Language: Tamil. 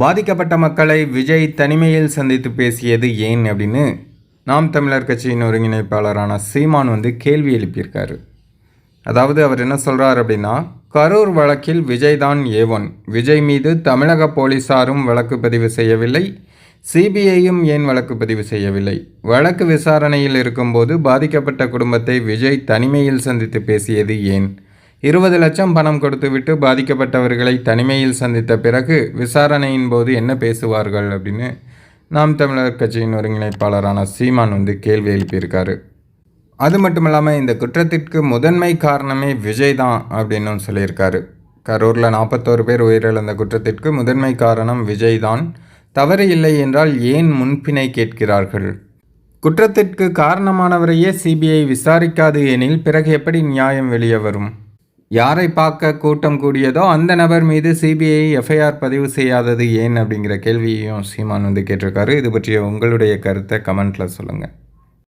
பாதிக்கப்பட்ட மக்களை விஜய் தனிமையில் சந்தித்து பேசியது ஏன் அப்படின்னு நாம் தமிழர் கட்சியின் ஒருங்கிணைப்பாளரான சீமான் வந்து கேள்வி எழுப்பியிருக்காரு. அதாவது அவர் என்ன சொல்கிறார் அப்படின்னா கரூர் வழக்கில் விஜய் தான் ஏவன் விஜய் மீது தமிழக போலீசாரும் வழக்கு பதிவு செய்யவில்லை. சிபிஐயும் ஏன் வழக்கு பதிவு செய்யவில்லை? வழக்கு விசாரணையில் இருக்கும்போது பாதிக்கப்பட்ட குடும்பத்தை விஜய் தனிமையில் சந்தித்து பேசியது ஏன்? இருபது லட்சம் பணம் கொடுத்துவிட்டு பாதிக்கப்பட்டவர்களை தனிமையில் சந்தித்த பிறகு விசாரணையின் போது என்ன பேசுவார்கள் அப்படின்னு நாம் தமிழர் கட்சியின் ஒருங்கிணைப்பாளரான சீமான் வந்து கேள்வி எழுப்பியிருக்காரு. அது மட்டும் இல்லாமல் இந்த குற்றத்திற்கு முதன்மை காரணமே விஜய் தான் அப்படின்னு சொல்லியிருக்காரு. கரூரில் நாற்பத்தோரு பேர் உயிரிழந்த குற்றத்திற்கு முதன்மை காரணம் விஜய் தான். தவறு இல்லை என்றால் ஏன் முன்பினை கேட்கிறார்கள்? குற்றத்திற்கு காரணமானவரையே சிபிஐ விசாரிக்காது எனில் பிறகு எப்படி நியாயம் வெளியே வரும்? யாரை பார்க்க கூட்டம் கூடியதோ அந்த நபர் மீது சிபிஐ எஃப்ஐஆர் பதிவு செய்யாதது ஏன் அப்படிங்கிற கேள்வியையும் சீமான் வந்து கேட்டிருக்காரு. இது பற்றிய உங்களுடைய கருத்தை கமெண்ட்டில் சொல்லுங்கள்